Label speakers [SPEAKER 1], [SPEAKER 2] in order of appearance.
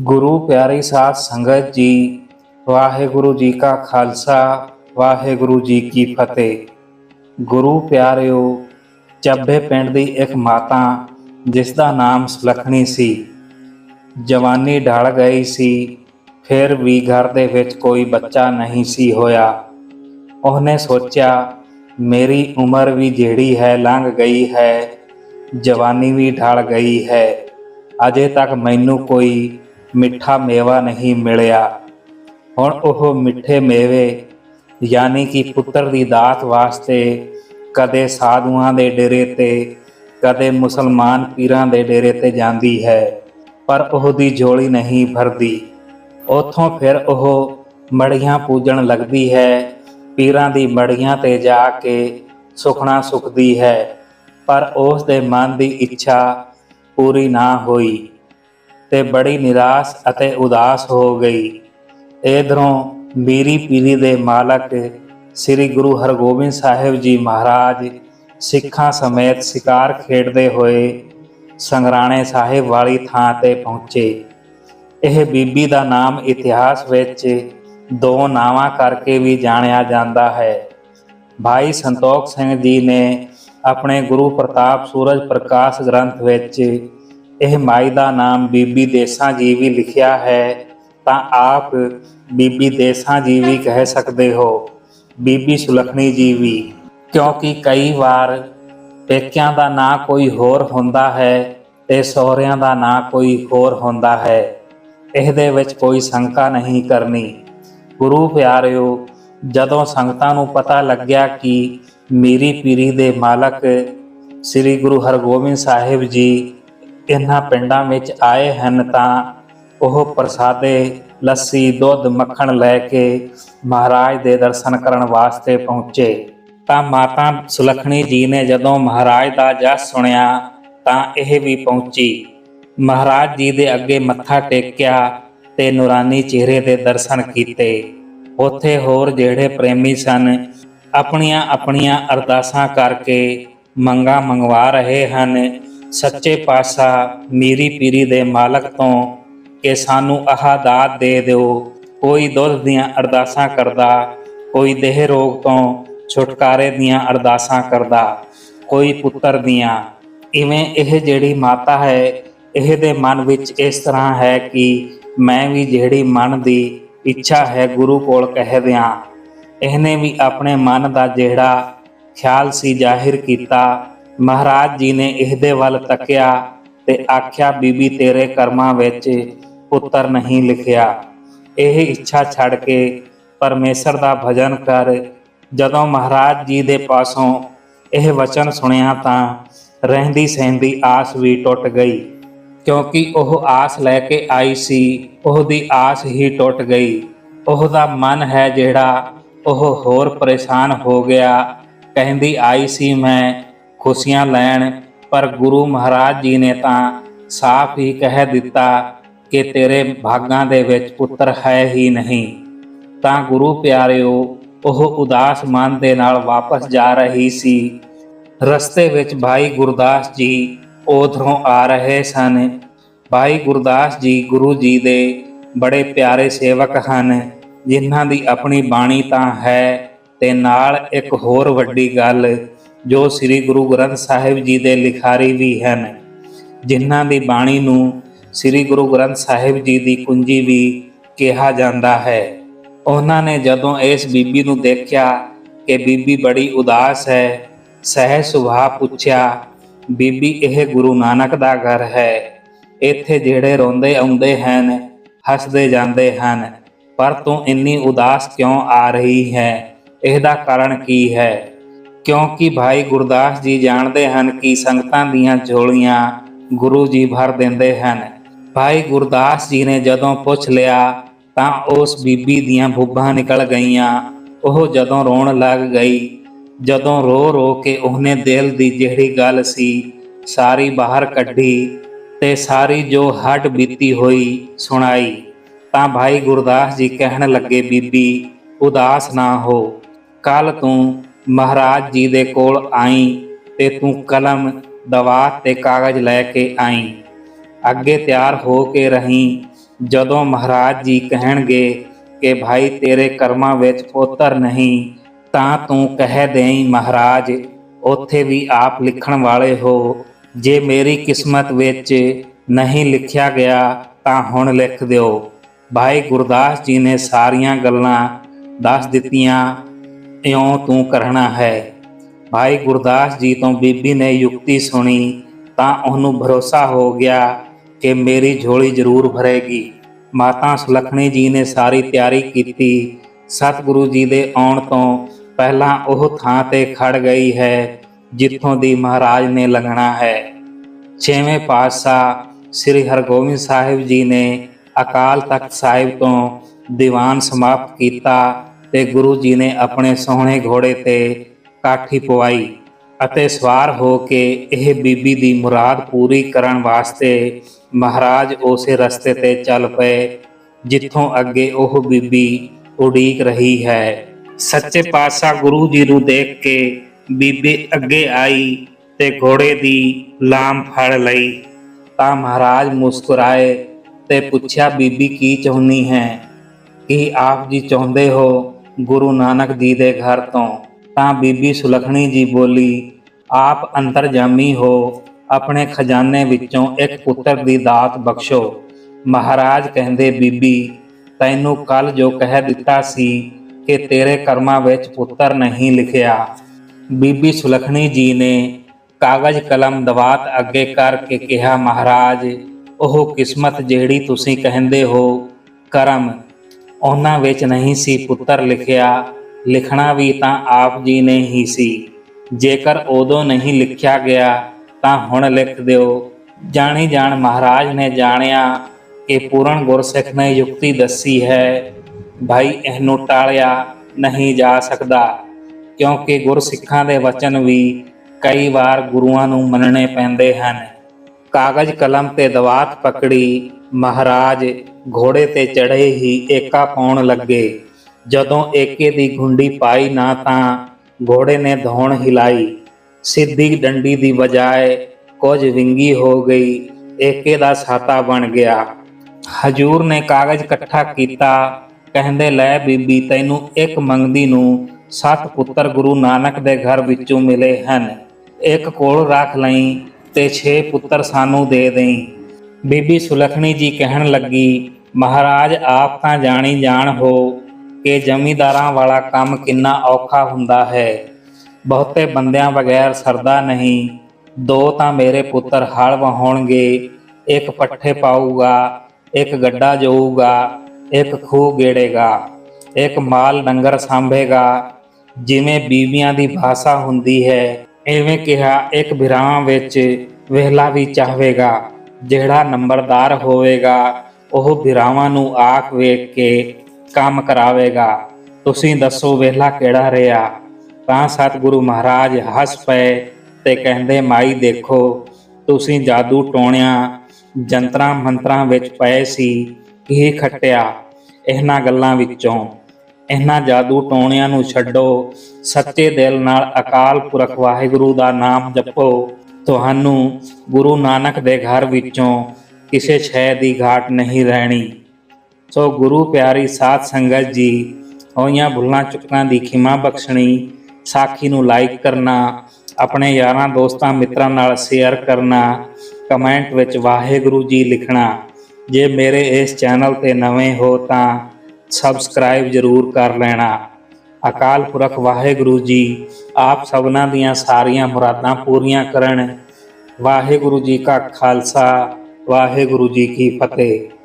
[SPEAKER 1] ਗੁਰੂ ਪਿਆਰੀ ਸਾਧ ਸੰਗਤ ਜੀ, ਵਾਹਿਗੁਰੂ ਜੀ ਕਾ ਖਾਲਸਾ, ਵਾਹਿਗੁਰੂ ਜੀ ਕੀ ਫਤਿਹ। ਗੁਰੂ ਪਿਆਰਿਓ, ਚੱਬੇ ਪਿੰਡ ਦੀ ਇੱਕ ਮਾਤਾ, ਜਿਸ ਦਾ ਨਾਮ ਸੁਲੱਖਣੀ ਸੀ। ਜਵਾਨੀ ਢਲ ਗਈ ਸੀ, ਫਿਰ ਵੀ ਘਰ ਦੇ ਵਿੱਚ ਕੋਈ ਬੱਚਾ ਨਹੀਂ ਸੀ ਹੋਇਆ। ਉਹਨੇ ਸੋਚਿਆ, ਮੇਰੀ ਉਮਰ ਵੀ ਜਿਹੜੀ ਹੈ, ਲੰਘ ਗਈ ਹੈ। ਜਵਾਨੀ ਵੀ ਢਲ ਗਈ ਹੈ। ਅਜੇ ਤੱਕ ਮੈਨੂੰ ਕੋਈ ਮਿੱਠਾ ਮੇਵਾ ਨਹੀਂ ਮਿਲਿਆ। ਹੁਣ ਉਹ ਮਿੱਠੇ ਮੇਵੇ, ਯਾਨੀ ਕਿ ਪੁੱਤਰ ਦੀ ਦਾਤ ਵਾਸਤੇ ਕਦੇ ਸਾਧੂਆਂ ਦੇ ਡੇਰੇ ਤੇ, ਕਦੇ ਮੁਸਲਮਾਨ ਪੀਰਾਂ ਦੇ ਡੇਰੇ ਤੇ ਜਾਂਦੀ ਹੈ, ਪਰ ਉਹਦੀ ਝੋਲੀ ਨਹੀਂ ਭਰਦੀ। ਉਥੋਂ ਫਿਰ ਉਹ ਮੜੀਆਂ ਪੂਜਣ ਲੱਗਦੀ ਹੈ, ਪੀਰਾਂ ਦੀ ਮੜੀਆਂ ਤੇ ਜਾ ਕੇ ਸੁਖਣਾ ਸੁਖਦੀ ਹੈ, ਪਰ ਉਸ ਦੇ ਮਨ ਦੀ ਇੱਛਾ ਪੂਰੀ ਨਾ ਹੋਈ। ਤੇ ਬੜੀ ਨਿਰਾਸ਼ ਅਤੇ ਉਦਾਸ ਹੋ ਗਈ। ਇਧਰੋਂ ਮੀਰੀ ਪੀਰੀ ਦੇ ਮਾਲਕ ਸ੍ਰੀ ਗੁਰੂ ਹਰਗੋਬਿੰਦ ਸਾਹਿਬ ਜੀ ਮਹਾਰਾਜ ਸਿੱਖਾਂ ਸਮੇਤ ਸ਼ਿਕਾਰ ਖੇਡਦੇ ਹੋਏ ਸੰਗਰਾਣੇ ਸਾਹਿਬ ਵਾਲੀ ਥਾਂ ਤੇ ਪਹੁੰਚੇ। ਇਹ ਬੀਬੀ ਦਾ ਨਾਮ ਇਤਿਹਾਸ ਵਿੱਚ ਦੋ ਨਾਵਾਂ ਕਰਕੇ ਵੀ ਜਾਣਿਆ ਜਾਂਦਾ ਹੈ। ਭਾਈ ਸੰਤੋਖ ਸਿੰਘ ਜੀ ਨੇ ਆਪਣੇ ਗੁਰੂ ਪ੍ਰਤਾਪ ਸੂਰਜ ਪ੍ਰਕਾਸ਼ ਗ੍ਰੰਥ ਵਿੱਚ ਇਹ ਮਾਈ ਦਾ ਨਾਮ ਬੀਬੀ ਦੇਸਾਂ ਜੀ ਵੀ ਲਿਖਿਆ ਹੈ, ਤਾਂ ਆਪ ਬੀਬੀ ਦੇਸਾਂ ਜੀ ਵੀ ਕਹਿ ਸਕਦੇ ਹੋ, ਬੀਬੀ ਸੁਲਖਣੀ ਜੀ ਵੀ। ਕਿਉਂਕਿ ਕਈ ਵਾਰ ਪੇਕਿਆਂ ਦਾ ਨਾਂ ਕੋਈ ਹੋਰ ਹੁੰਦਾ ਹੈ ਤੇ ਸਹੁਰਿਆਂ ਦਾ ਨਾਂ ਕੋਈ ਹੋਰ ਹੁੰਦਾ ਹੈ। ਇਹਦੇ ਵਿੱਚ ਕੋਈ ਸ਼ੰਕਾ ਨਹੀਂ ਕਰਨੀ। ਗੁਰੂ ਪਿਆਰਿਓ, ਜਦੋਂ ਸੰਗਤਾਂ ਨੂੰ ਪਤਾ ਲੱਗਿਆ ਕਿ ਮੇਰੀ ਪੀਰੀ ਦੇ ਮਾਲਕ ਸ੍ਰੀ ਗੁਰੂ ਹਰਗੋਬਿੰਦ ਸਾਹਿਬ ਜੀ ਇਹਨਾਂ ਪਿੰਡਾਂ ਵਿੱਚ ਆਏ ਹਨ ਤਾਂ ਉਹ ਪ੍ਰਸਾਦੇ, ਲੱਸੀ, ਦੁੱਧ, ਮੱਖਣ ਲੈ ਕੇ ਮਹਾਰਾਜ ਦੇ ਦਰਸ਼ਨ ਕਰਨ ਵਾਸਤੇ ਪਹੁੰਚੇ। ਤਾਂ ਮਾਤਾ ਸੁਲਖਣੀ ਜੀ ਨੇ ਜਦੋਂ ਮਹਾਰਾਜ ਦਾ ਜਸ ਸੁਣਿਆ ਤਾਂ ਇਹ ਵੀ ਪਹੁੰਚੀ। ਮਹਾਰਾਜ ਜੀ ਦੇ ਅੱਗੇ ਮੱਥਾ ਟੇਕਿਆ ਤੇ ਨੂਰਾਨੀ ਚਿਹਰੇ ਦੇ ਦਰਸ਼ਨ ਕੀਤੇ। ਉੱਥੇ ਹੋਰ ਜਿਹੜੇ ਪ੍ਰੇਮੀ ਸਨ ਆਪਣੀਆਂ ਆਪਣੀਆਂ ਅਰਦਾਸਾਂ ਕਰਕੇ ਮੰਗਾ ਮੰਗਵਾ ਰਹੇ ਹਨ। ਸੱਚੇ ਪਾਤਸ਼ਾਹ, ਮੀਰੀ ਪੀਰੀ ਦੇ ਮਾਲਕ ਤੋਂ ਕਿ ਸਾਨੂੰ ਆਹ ਦਾਤ ਦੇ ਦਿਓ। ਕੋਈ ਦੁੱਧ ਦੀਆਂ ਅਰਦਾਸਾਂ ਕਰਦਾ, ਕੋਈ ਦੇਹ ਰੋਗ ਤੋਂ ਛੁਟਕਾਰੇ ਦੀਆਂ ਅਰਦਾਸਾਂ ਕਰਦਾ, ਕੋਈ ਪੁੱਤਰ ਦੀਆਂ। ਇਵੇਂ ਇਹ ਜਿਹੜੀ ਮਾਤਾ ਹੈ ਇਹਦੇ ਮਨ ਵਿੱਚ ਇਸ ਤਰ੍ਹਾਂ ਹੈ ਕਿ ਮੈਂ ਵੀ ਜਿਹੜੀ ਮਨ ਦੀ ਇੱਛਾ ਹੈ ਗੁਰੂ ਕੋਲ ਕਹਿ ਦਿਆਂ। ਇਹਨੇ ਵੀ ਆਪਣੇ ਮਨ ਦਾ ਜਿਹੜਾ ਖਿਆਲ ਸੀ ਜ਼ਾਹਿਰ ਕੀਤਾ ਮਹਾਰਾਜ ਜੀ ਨੇ ਇਹਦੇ ਵੱਲ ਤੱਕਿਆ ਤੇ ਆਖਿਆ, ਬੀਬੀ, ਤੇਰੇ ਕਰਮਾਂ ਵਿੱਚ ਪੁੱਤਰ ਨਹੀਂ ਲਿਖਿਆ। ਇਹ ਇੱਛਾ ਛੱਡ ਕੇ ਪਰਮੇਸ਼ਰ ਦਾ ਭਜਨ ਕਰ ਜਦੋਂ ਮਹਾਰਾਜ ਜੀ ਦੇ ਪਾਸੋਂ ਇਹ ਵਚਨ ਸੁਣਿਆ ਤਾਂ ਰਹਿੰਦੀ ਸਹਿੰਦੀ ਆਸ ਵੀ ਟੁੱਟ ਗਈ। ਕਿਉਂਕਿ ਉਹ ਆਸ ਲੈ ਕੇ ਆਈ ਸੀ, ਉਹਦੀ ਆਸ ਹੀ ਟੁੱਟ ਗਈ। ਉਹਦਾ ਮਨ ਹੈ ਜਿਹੜਾ ਉਹ ਹੋਰ ਪਰੇਸ਼ਾਨ ਹੋ ਗਿਆ। ਕਹਿੰਦੀ, ਆਈ ਸੀ ਮੈਂ ਖੁਸ਼ੀਆਂ ਲੈਣ, ਪਰ ਗੁਰੂ ਮਹਾਰਾਜ ਜੀ ਨੇ ਤਾਂ ਸਾਫ਼ ਹੀ ਕਹਿ ਦਿੱਤਾ ਕਿ ਤੇਰੇ ਭਾਗਾਂ ਦੇ ਵਿੱਚ ਪੁੱਤਰ ਹੈ ਹੀ ਨਹੀਂ। ਤਾਂ ਗੁਰੂ ਪਿਆਰਿਓ, ਉਹ ਉਦਾਸ ਮਨ ਦੇ ਨਾਲ ਵਾਪਸ ਜਾ ਰਹੀ ਸੀ। ਰਸਤੇ ਵਿੱਚ ਭਾਈ ਗੁਰਦਾਸ ਜੀ ਉਧਰੋਂ ਆ ਰਹੇ ਸਨ। ਭਾਈ ਗੁਰਦਾਸ ਜੀ ਗੁਰੂ ਜੀ ਦੇ ਬੜੇ ਪਿਆਰੇ ਸੇਵਕ ਹਨ, ਜਿਨ੍ਹਾਂ ਦੀ ਆਪਣੀ ਬਾਣੀ ਤਾਂ ਹੈ ਤੇ ਨਾਲ ਇੱਕ ਹੋਰ ਵੱਡੀ ਗੱਲ ਜੋ ਸ੍ਰੀ ਗੁਰੂ ਗ੍ਰੰਥ ਸਾਹਿਬ ਜੀ ਦੇ ਲਿਖਾਰੀ ਵੀ ਹਨ, ਜਿਨ੍ਹਾਂ ਦੀ ਬਾਣੀ ਨੂੰ ਸ੍ਰੀ ਗੁਰੂ ਗ੍ਰੰਥ ਸਾਹਿਬ ਜੀ ਦੀ ਕੁੰਜੀ ਵੀ ਕਿਹਾ ਜਾਂਦਾ ਹੈ। ਉਹਨਾਂ ਨੇ ਜਦੋਂ ਇਸ ਬੀਬੀ ਨੂੰ ਦੇਖਿਆ ਕਿ ਬੀਬੀ ਬੜੀ ਉਦਾਸ ਹੈ, ਸਹਿ ਸੁਭਾਅ ਪੁੱਛਿਆ, ਬੀਬੀ, ਇਹ ਗੁਰੂ ਨਾਨਕ ਦਾ ਘਰ ਹੈ। ਇੱਥੇ ਜਿਹੜੇ ਰੋਂਦੇ ਆਉਂਦੇ ਹਨ, ਹੱਸਦੇ ਜਾਂਦੇ ਹਨ, ਪਰ ਤੂੰ ਇੰਨੀ ਉਦਾਸ ਕਿਉਂ ਆ ਰਹੀ ਹੈ? ਇਹਦਾ ਕਾਰਨ ਕੀ ਹੈ? ਕਿਉਂਕਿ ਭਾਈ ਗੁਰਦਾਸ ਜੀ ਜਾਣਦੇ ਹਨ ਕਿ ਸੰਗਤਾਂ ਦੀਆਂ ਝੋਲੀਆਂ ਗੁਰੂ ਜੀ ਭਰ ਦਿੰਦੇ ਹਨ। ਭਾਈ ਗੁਰਦਾਸ ਜੀ ਨੇ ਜਦੋਂ ਪੁੱਛ ਲਿਆ ਤਾਂ ਉਸ ਬੀਬੀ ਦੀਆਂ ਬੁੱਬਾਂ ਨਿਕਲ ਗਈਆਂ। ਉਹ ਜਦੋਂ ਰੋਣ ਲੱਗ ਗਈ, ਜਦੋਂ ਰੋ ਰੋ ਕੇ ਉਹਨੇ ਦਿਲ ਦੀ ਜਿਹੜੀ ਗੱਲ ਸੀ ਸਾਰੀ ਬਾਹਰ ਕੱਢੀ ਤੇ ਸਾਰੀ ਜੋ ਹੱਡ ਬੀਤੀ ਹੋਈ ਸੁਣਾਈ। ਤਾਂ ਭਾਈ ਗੁਰਦਾਸ ਜੀ ਕਹਿਣ ਲੱਗੇ, ਬੀਬੀ, ਉਦਾਸ ਨਾ ਹੋ। ਕੱਲ ਤੂੰ ਮਹਾਰਾਜ ਜੀ ਦੇ ਕੋਲ ਆਈ ਤੇ ਤੂੰ ਕਲਮ, ਦਵਾ ਤੇ ਕਾਗਜ਼ ਲੈ ਕੇ ਆਈ। ਅੱਗੇ ਤਿਆਰ ਹੋ ਕੇ ਰਹੀਂ। ਜਦੋਂ ਮਹਾਰਾਜ ਜੀ ਕਹਿਣਗੇ ਕਿ ਭਾਈ ਤੇਰੇ ਕਰਮਾਂ ਵਿੱਚ ਪੁੱਤਰ ਨਹੀਂ, ਤਾਂ ਤੂੰ ਕਹਿ ਦੇਈ, ਮਹਾਰਾਜ, ਉੱਥੇ ਵੀ ਆਪ ਲਿਖਣ ਵਾਲੇ ਹੋ। ਜੇ ਮੇਰੀ ਕਿਸਮਤ ਵਿੱਚ ਨਹੀਂ ਲਿਖਿਆ ਗਿਆ, ਤਾਂ ਹੁਣ ਲਿਖ ਦਿਓ। ਭਾਈ ਗੁਰਦਾਸ ਜੀ ਨੇ ਸਾਰੀਆਂ ਗੱਲਾਂ ਦੱਸ ਦਿੱਤੀਆਂ। ਇਉਂ ਤੂੰ ਕਰਨਾ ਹੈ। ਭਾਈ ਗੁਰਦਾਸ ਜੀ ਤੋਂ ਬੀਬੀ ਨੇ ਯੁਕਤੀ ਸੁਣੀ ਤਾਂ ਉਹਨੂੰ ਭਰੋਸਾ ਹੋ ਗਿਆ ਕਿ ਮੇਰੀ ਝੋਲੀ ਜ਼ਰੂਰ ਭਰੇਗੀ। ਮਾਤਾ ਸੁਲੱਖਣੀ ਜੀ ਨੇ ਸਾਰੀ ਤਿਆਰੀ ਕੀਤੀ। ਸਤਿਗੁਰੂ ਜੀ ਦੇ ਆਉਣ ਤੋਂ ਪਹਿਲਾਂ ਉਹ ਥਾਂ ਤੇ ਖੜ ਗਈ ਹੈ ਜਿੱਥੋਂ ਦੀ ਮਹਾਰਾਜ ਨੇ ਲੰਘਣਾ ਹੈ। ਛੇਵੇਂ ਪਾਤਸ਼ਾਹ ਸ੍ਰੀ ਹਰਗੋਬਿੰਦ ਸਾਹਿਬ ਜੀ ਨੇ ਅਕਾਲ ਤਖਤ ਸਾਹਿਬ ਤੋਂ ਦੀਵਾਨ ਸਮਾਪਤ ਕੀਤਾ ਤੇ ਗੁਰੂ ਜੀ ਨੇ ਆਪਣੇ ਸੋਹਣੇ ਘੋੜੇ ਤੇ ਕਾਠੀ ਪਵਾਈ ਅਤੇ ਸਵਾਰ ਹੋ ਕੇ ਇਹ ਬੀਬੀ ਦੀ ਮੁਰਾਦ ਪੂਰੀ ਕਰਨ ਵਾਸਤੇ ਮਹਾਰਾਜ ਉਸੇ ਰਸਤੇ ਤੇ ਚੱਲ ਪਏ, ਜਿੱਥੋਂ ਅੱਗੇ ਉਹ ਬੀਬੀ ਉਡੀਕ ਰਹੀ ਹੈ। ਸੱਚੇ ਪਾਤਸ਼ਾਹ ਗੁਰੂ ਜੀ ਨੂੰ ਦੇਖ ਕੇ ਬੀਬੀ ਅੱਗੇ ਆਈ ਤੇ ਘੋੜੇ ਦੀ ਲਾਮ ਫੜ ਲਈ। ਤਾਂ ਮਹਾਰਾਜ ਮੁਸਕਰਾਏ ਤੇ ਪੁੱਛਿਆ, ਬੀਬੀ, ਕੀ ਚਾਹੁੰਦੀ ਹੈ? ਕੀ ਆਪ ਜੀ ਚਾਹੁੰਦੇ ਹੋ? ਗੁਰੂ ਨਾਨਕ ਜੀ ਦੇ ਘਰ ਤੋਂ, ਤਾਂ ਬੀਬੀ ਸੁਲਖਣੀ ਜੀ ਬੋਲੀ, ਆਪ ਅੰਤਰਜਾਮੀ ਹੋ, ਆਪਣੇ ਖਜ਼ਾਨੇ ਵਿੱਚੋਂ ਇੱਕ ਪੁੱਤਰ ਦੀ ਦਾਤ ਬਖਸ਼ੋ। ਮਹਾਰਾਜ ਕਹਿੰਦੇ, ਬੀਬੀ, ਤੈਨੂੰ ਕੱਲ ਜੋ ਕਹਿ ਦਿੱਤਾ ਸੀ ਕਿ ਤੇਰੇ ਕਰਮਾਂ ਵਿੱਚ ਪੁੱਤਰ ਨਹੀਂ ਲਿਖਿਆ। ਬੀਬੀ ਸੁਲਖਣੀ ਜੀ ਨੇ ਕਾਗਜ਼ ਕਲਮ ਦਵਾਤ ਅੱਗੇ ਕਰਕੇ ਕਿਹਾ, ਮਹਾਰਾਜ, ਉਹ ਕਿਸਮਤ ਜਿਹੜੀ ਤੁਸੀਂ ਕਹਿੰਦੇ ਹੋ, ਕਰਮ ਉਹਨਾਂ ਵਿੱਚ ਨਹੀਂ ਸੀ ਪੁੱਤਰ ਲਿਖਿਆ। ਲਿਖਣਾ ਵੀ ਤਾਂ ਆਪ ਜੀ ਨੇ ਹੀ ਸੀ। ਜੇਕਰ ਉਦੋਂ ਨਹੀਂ ਲਿਖਿਆ ਗਿਆ, ਤਾਂ ਹੁਣ ਲਿਖ ਦਿਓ। ਜਾਣੀ ਜਾਣ ਮਹਾਰਾਜ ਨੇ ਜਾਣਿਆ ਕਿ ਪੂਰਨ ਗੁਰਸਿੱਖ ਨੇ ਯੁਕਤੀ ਦੱਸੀ ਹੈ, ਭਾਈ, ਇਹਨੂੰ ਟਾਲਿਆ ਨਹੀਂ ਜਾ ਸਕਦਾ। ਕਿਉਂਕਿ ਗੁਰਸਿੱਖਾਂ ਦੇ ਵਚਨ ਵੀ ਕਈ ਵਾਰ ਗੁਰੂਆਂ ਨੂੰ ਮੰਨਣੇ ਪੈਂਦੇ ਹਨ। ਕਾਗਜ਼ ਕਲਮ ਤੇ ਦਵਾਤ ਪਕੜੀ, ਮਹਾਰਾਜ ਘੋੜੇ ਤੇ ਚੜ੍ਹੇ ਹੀ ਏਕਾ ਪਾਉਣ ਲੱਗੇ। ਜਦੋਂ ਏਕੇ ਦੀ ਗੁੰਡੀ ਪਾਈ ਨਾ ਤਾਂ ਘੋੜੇ ਨੇ ਧੌਣ ਹਿਲਾਈ। ਸਿੱਧੀ ਡੰਡੀ ਦੀ ਬਜਾਏ ਕੁਝ ਵਿੰਗੀ ਹੋ ਗਈ, ਏਕੇ ਦਾ ਸਾਤਾ ਬਣ ਗਿਆ। ਹਜੂਰ ਨੇ ਕਾਗਜ਼ ਇਕੱਠਾ ਕੀਤਾ, ਕਹਿੰਦੇ, ਲੈ ਬੀਬੀ, ਤੈਨੂੰ ਇੱਕ ਮੰਗਦੀ ਨੂੰ ਸੱਤ ਪੁੱਤਰ ਗੁਰੂ ਨਾਨਕ ਦੇ ਘਰ ਵਿੱਚੋਂ ਮਿਲੇ ਹਨ। ਇੱਕ ਕੋਲ ਰੱਖ ਲਈ ਤੇ 6 ਪੁੱਤਰ ਸਾਨੂੰ ਦੇ ਦੇਈ। ਬੀਬੀ ਸੁਲਖਣੀ ਜੀ ਕਹਿਣ ਲੱਗੀ, ਮਹਾਰਾਜ, ਆਪ ਤਾਂ ਜਾਣੀ ਜਾਣ ਹੋ ਕਿ ਜ਼ਮੀਂਦਾਰਾਂ ਵਾਲਾ ਕੰਮ ਕਿੰਨਾ ਔਖਾ ਹੁੰਦਾ ਹੈ। ਬਹੁਤੇ ਬੰਦਿਆਂ ਬਗੈਰ ਸਰਦਾ ਨਹੀਂ। ਦੋ ਤਾਂ ਮੇਰੇ ਪੁੱਤਰ ਹਲ ਵਹਾਉਣਗੇ, ਇੱਕ ਪੱਠੇ ਪਾਊਗਾ, ਇੱਕ ਗੱਡਾ ਜੋਊਗਾ, ਇੱਕ ਖੂਹ ਗੇੜੇਗਾ, ਇੱਕ ਮਾਲ ਡੰਗਰ ਸਾਂਭੇਗਾ। ਜਿਵੇਂ ਬੀਵੀਆਂ ਦੀ ਭਾਸ਼ਾ ਹੁੰਦੀ ਹੈ ਐਵੇਂ ਕਿਹਾ, ਇੱਕ ਵਿਰਾਮ ਵਿੱਚ ਵਹਿਲਾ ਵੀ ਚਾਹਵੇਗਾ, ਜਿਹੜਾ ਨੰਬਰਦਾਰ ਹੋਵੇਗਾ, ਉਹ ਵਿਰਾਵਾਂ ਨੂੰ ਆਖ ਵੇਖ ਕੇ ਕੰਮ ਕਰਾਵੇਗਾ। ਤੁਸੀਂ ਦੱਸੋ ਵਹਿਲਾ ਕਿਹੜਾ ਰਿਹਾ? ਤਾਂ ਸਤਿਗੁਰੂ ਮਹਾਰਾਜ ਹੱਸ ਪਏ ਤੇ ਕਹਿੰਦੇ, ਮਾਈ ਦੇਖੋ, ਤੁਸੀਂ ਜਾਦੂ ਟੋਣਿਆਂ, ਜੰਤਰਾਂ ਮੰਤਰਾਂ ਵਿੱਚ ਪਏ ਸੀ, ਕੀ ਖੱਟਿਆ? ਇਹਨਾਂ ਗੱਲਾਂ ਵਿੱਚੋਂ ਇਹਨਾਂ ਜਾਦੂ ਟੋਣਿਆਂ ਨੂੰ ਛੱਡੋ। ਸੱਚੇ ਦਿਲ ਨਾਲ ਅਕਾਲ ਪੁਰਖ ਵਾਹਿਗੁਰੂ ਦਾ ਨਾਮ ਜਪੋ। ਤੁਹਾਨੂੰ ਗੁਰੂ ਨਾਨਕ ਦੇ ਘਰ ਵਿੱਚੋਂ ਕਿਸੇ ਸ਼ੈ ਦੀ ਘਾਟ ਨਹੀਂ ਰਹਿਣੀ। ਸੋ ਗੁਰੂ ਪਿਆਰੀ ਸਾਧ ਸੰਗਤ ਜੀ, ਹੋਈਆਂ ਭੁੱਲਾਂ ਚੁੱਕਾਂ ਦੀ ਖਿਮਾ ਬਖਸ਼ਣੀ, ਸਾਖੀ ਨੂੰ ਲਾਈਕ ਕਰਨਾ, ਆਪਣੇ ਯਾਰਾਂ ਦੋਸਤਾਂ ਮਿੱਤਰਾਂ ਨਾਲ ਸ਼ੇਅਰ ਕਰਨਾ ਕਮੈਂਟ ਵਿੱਚ ਵਾਹਿਗੁਰੂ ਜੀ ਲਿਖਣਾ। ਜੇ ਮੇਰੇ ਇਸ ਚੈਨਲ ਤੇ ਨਵੇਂ ਹੋ ਤਾਂ ਸਬਸਕ੍ਰਾਈਬ ਜ਼ਰੂਰ ਕਰ ਲੈਣਾ। ਅਕਾਲ ਪੁਰਖ ਵਾਹਿਗੁਰੂ ਜੀ, ਆਪ ਸਭਨਾਂ ਦੀਆਂ ਸਾਰੀਆਂ ਮੁਰਾਦਾਂ ਪੂਰੀਆਂ ਕਰਨ। ਵਾਹਿਗੁਰੂ ਜੀ ਕਾ ਖਾਲਸਾ, ਵਾਹਿਗੁਰੂ ਜੀ ਕੀ ਫਤਿਹ।